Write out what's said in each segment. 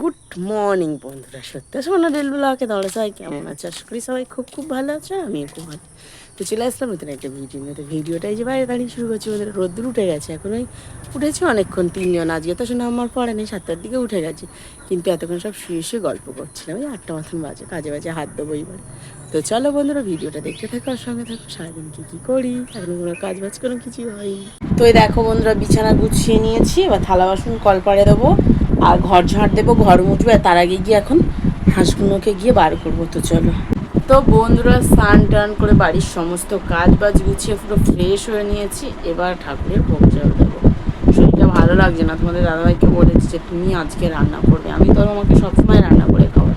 Good morning বন্ধুরা। সত্যি শোনা ডেল ব্লগে তোমরা সবাই কেমন আছে? আশা করি সবাই খুব খুব ভালো আছে আমিও খুব ভালো। তো চলে আসলাম নতুন একটা ভিডিও নিয়ে। তো ভিডিওটাই যে বাইরে দাঁড়িয়ে শুরু করছি ওদের রোদ্দুর উঠে গেছে। এখন ওই উঠেছি অনেকক্ষণ তিনজন আজকে তো শোনা আমার পড়ে নেই সাতটার দিকে উঠে গেছে। কিন্তু এতক্ষণ সব শুয়ে শুয়ে গল্প করছিলাম। ওই আটটা মতন বাজে কাজে বাজে হাত দেবো এবার তো চলো বন্ধুরা ভিডিওটা দেখতে থাকো আর সঙ্গে থাকো। সারাদিন কী কী করি? এখন কোনো কাজ বাজ কোনো কিছুই হয়নি। তো এই দেখো বন্ধুরা বিছানা গুছিয়ে নিয়েছি। এবার থালা বাসন কল পাড়ে দেবো আর ঘর ঝাড় দেবো, ঘর আর তার আগে গিয়ে এখন হাঁসগুলোকে গিয়ে বার করব, তো চলো। তো বন্ধুরা, স্নান টান করে বাড়ির সমস্ত কাজ বাজ গুছিয়ে পুরো ফ্রেশ হয়ে নিয়েছি। এবার ঠাকুরের ভোগ জল দেবো। শরীরটা ভালো লাগছে না, তোমাদের দাদাভাইকে বলেছি যে তুমি আজকে রান্না করবে। আমি তো আমাকে সবসময় রান্না করে খাওয়াই।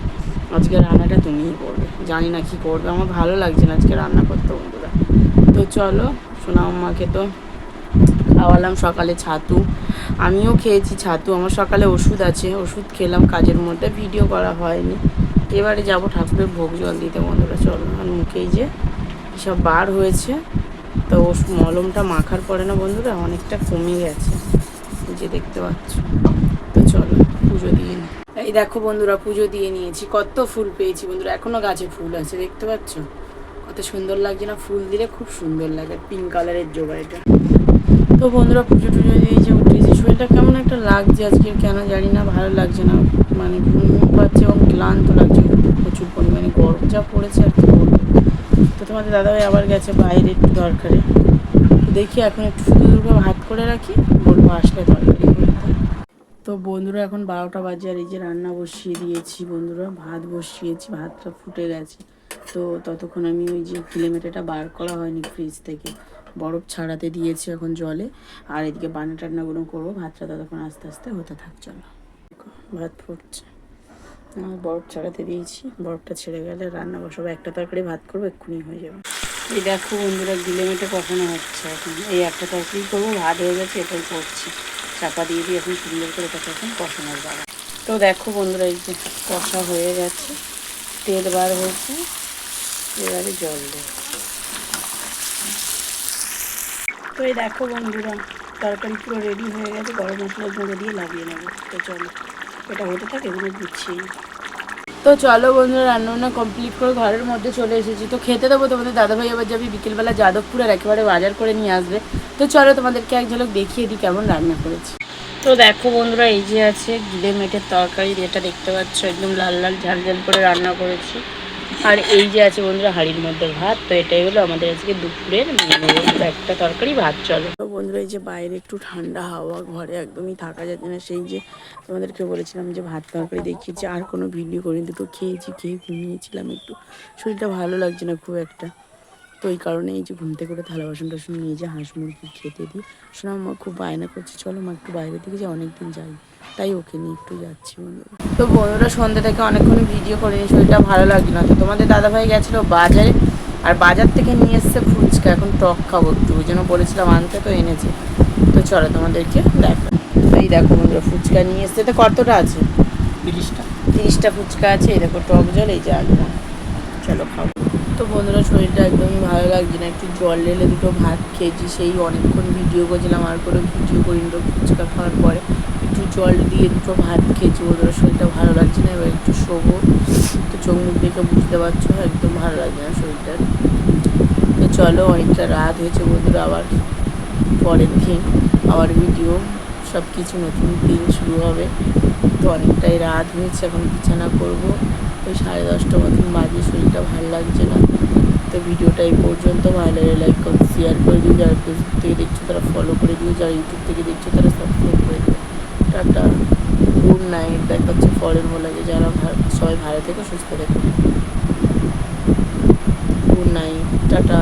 আজকে রান্নাটা তুমিই করবে। জানি না কি করবে, আমার ভালো লাগছে না আজকে রান্না করতে বন্ধুরা। তো চলো সোনা আমাকে তো খাওয়ালাম সকালে ছাতু। আমিও খেয়েছি, ছাতু। আমার সকালে ওষুধ আছে, ওষুধ খেলাম, কাজের মধ্যে ভিডিও করা হয়নি। এবারে যাব ঠাকুরের ভোগ জল দিতে, বন্ধুরা, চলো আর মুখেই যে সব বার হয়েছে। তো মলমটা মাখার পরে না বন্ধুরা, অনেকটা কমে গেছে। যে দেখতে পাচ্ছ। তো চলো, পুজো দিয়ে নিই এই দেখো বন্ধুরা, পুজো দিয়ে নিয়েছি। কত ফুল পেয়েছি বন্ধুরা এখনও গাছে ফুল আছে, দেখতে পাচ্ছ? কত সুন্দর লাগছে না, ফুল দিলে খুব সুন্দর লাগে পিঙ্ক কালারের জোড়া এটা তো বন্ধুরা পুজো টুজো দিয়ে যে উঠেছি, শরীরটা কেমন একটা লাগছে আজকে, কেন জানি না, ভালো লাগছে না। মানে ঘুম পাচ্ছে এবং ক্লান্ত লাগছে, প্রচুর পরিমাণে, গরম যা পড়েছে আর কি বলব। তো তোমাদের দাদাভাই আবার গেছে বাইরে একটু দরকারে। দেখি এখন একটু শুধু দুটো ভাত করে রাখি, বলব আসলে তরকারি তো বন্ধুরা এখন বারোটা বাজে আর এই যে রান্না বসিয়ে দিয়েছি বন্ধুরা, ভাত বসিয়েছি, ভাতটা ফুটে গেছে। তো ততক্ষণ আমি ওই যে কিলোমিটারটা বার করা হয়নি ফ্রিজ থেকে। বরফ ছাড়াতে দিয়েছি এখন জলে। আর এদিকে বান্না টান্নাগুলো করব, ভাতটা ততক্ষণ আস্তে আস্তে হতে থাক, চলো। ভাত ফুটছে। বরফ ছাড়াতে দিয়েছি, বরফটা ছেড়ে গেলে রান্না বসাবো, একটা তরকারি ভাত করব, এক্ষুনি হয়ে যাবে। এই দেখো বন্ধুরা গিলেমেটে কখনো হচ্ছে এখন। এই একটা তরকারি করব, ভাত হয়ে গেছে, এটাই করছি। চাপা দিয়ে দিয়ে এখন সুন্দর করে তাকে এখন কষানোর বাবা তো দেখো বন্ধুরা, এই যে কষা হয়ে গেছে, তেল বার হয়েছে, এবারে জল দেবো। তো এই দেখো বন্ধুরা। তরকারি পুরো রেডি হয়ে গেছে, গরম মশলা গুঁড়ো দিয়ে লাগিয়ে নেব। তো চলো, এটা হতে থাকে, এগুলো দিচ্ছি। তো চলো বন্ধুরা, রান্নাবান্না কমপ্লিট করে ঘরের মধ্যে চলে এসেছি। তো খেতে দেবো তোমাদের দাদাভাই আবার যাবি বিকেলবেলা যাদবপুরের একেবারে বাজার করে নিয়ে আসবে। তো চলো তোমাদেরকে এক ঝলক দেখিয়ে দিই কেমন রান্না করেছি। তো দেখো বন্ধুরা, এই যে আছে গিলে মেটের তরকারি যেটা দেখতে পাচ্ছ, একদম লাল লাল ঝাল ঝাল করে রান্না করেছি। আর এই যে আছে বন্ধুরা হাঁড়ির মধ্যে ভাত, তো এটাই হলো আমাদের আজকে দুপুরের একটা তরকারি, ভাত, চলে। তো বন্ধুরা, এই যে বাইরে একটু ঠান্ডা হাওয়া, ঘরে একদমই থাকা যাচ্ছে না, সেই যে তোমাদেরকে বলেছিলাম যে ভাত, তরকারি দেখিয়েছি, আর কোনো ভিডিও করিনি, দুটো খেয়েছি, খেয়ে ঘুমিয়েছিলাম একটু। শরীরটা ভালো লাগছে না খুব একটা। তো এই কারণে এই যে ঘুম থেকে করে থালা বাসন টাসন নিয়ে যে হাঁস মুরগি খেতে দিই। শোনা মা খুব বায়না করছে। চলো মা একটু বাইরে থেকে যে অনেকদিন যাই। তাই ওকে নিয়ে একটু যাচ্ছি তো বন্ধুরা সন্ধ্যে থেকে অনেকক্ষণ ভিডিও করিনি শরীরটা ভালো লাগছে না। তো তোমাদের দাদাভাই গেছিল বাজারে আর বাজার থেকে নিয়ে এসছে ফুচকা। এখন টক খাব একটু ওই জন্য বলেছিলাম আনতে তো এনেছে। তো চলো তোমাদেরকে দেখো এই দেখো বন্ধুরা ফুচকা নিয়ে এসছে। তো কতটা আছে? তিরিশটা। তিরিশটা ফুচকা আছে। এই দেখো টক জল এই যে আলু। চলো খাব তো বন্ধুরা শরীরটা একদমই ভালো লাগছে না। একটু জল ঢেলে দুটো ভাত খেয়েছি, সেই অনেকক্ষণ ভিডিও করেছিলাম, আর করে ভিডিও করি তো ফুচকা খাওয়ার পরে। একটু জল দিয়ে দুটো ভাত খেয়েছি বন্ধুরা, শরীরটা ভালো লাগছে না, এবার একটু শোবো। তো চোখ মুখ দেখে বুঝতে পারছ, একদম ভালো লাগছে না শরীরটা। তো চলো, অনেকটা রাত হয়েছে বন্ধুরা, আবার পরের দিন আবার ভিডিও সব কিছু নতুন দিন শুরু হবে। তো অনেকটাই রাত হয়েছে, এখন বিছানা করব। ওই সাড়ে দশটা মতন বাজে, শরীরটা ভালো লাগছে না। তো ভিডিওটা এই পর্যন্ত, ভালো লাগে লাইক করে শেয়ার করে দিও। যারা ফেসবুক থেকে দেখছ, তারা ফলো করে দিও। যারা ইউটিউব থেকে দেখছ, তারা সাবস্ক্রাইব করে দিও। টাটা। গুড নাইট দেখা হচ্ছে পরের লাগে। যারা সবাই ভালো থেকে, সুস্থ থাকে। Good night tata.